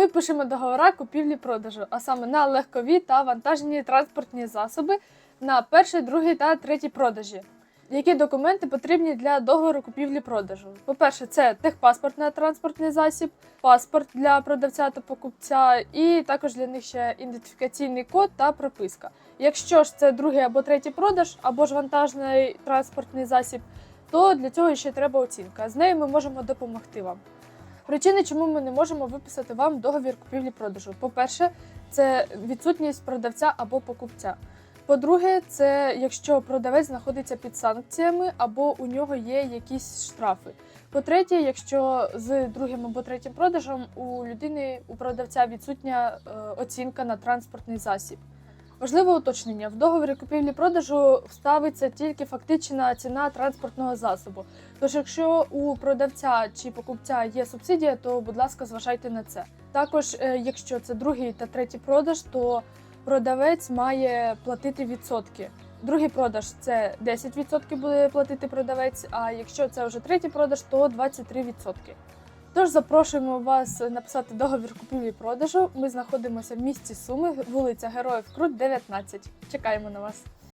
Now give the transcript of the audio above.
Ми пишемо договори купівлі-продажу, а саме на легкові та вантажні транспортні засоби на перший, другий та третій продажі. Які документи потрібні для договору купівлі-продажу? По-перше, це техпаспорт на транспортний засіб, паспорт для продавця та покупця, і також для них ще ідентифікаційний код та прописка. Якщо ж це другий або третій продаж, або ж вантажний транспортний засіб, то для цього ще треба оцінка. З нею ми можемо допомогти вам. Причини, чому ми не можемо виписати вам договір купівлі-продажу. По-перше, це відсутність продавця або покупця. По-друге, це якщо продавець знаходиться під санкціями або у нього є якісь штрафи. По-третє, якщо з другим або третім продажем у людини у продавця відсутня е, оцінка на транспортний засіб. Важливе уточнення: в договорі купівлі-продажу ставиться тільки фактична ціна транспортного засобу. Тож, якщо у продавця чи покупця є субсидія, то будь ласка, зважайте на це. Також, е, якщо це другий та третій продаж, то продавець має платити відсотки. Другий продаж це 10% буде платити продавець. А якщо це вже третій продаж, то 23%. Тож запрошуємо вас написати договір купівлі-продажу. Ми знаходимося в місті Суми, вулиця Героїв Крут, 19. Чекаємо на вас.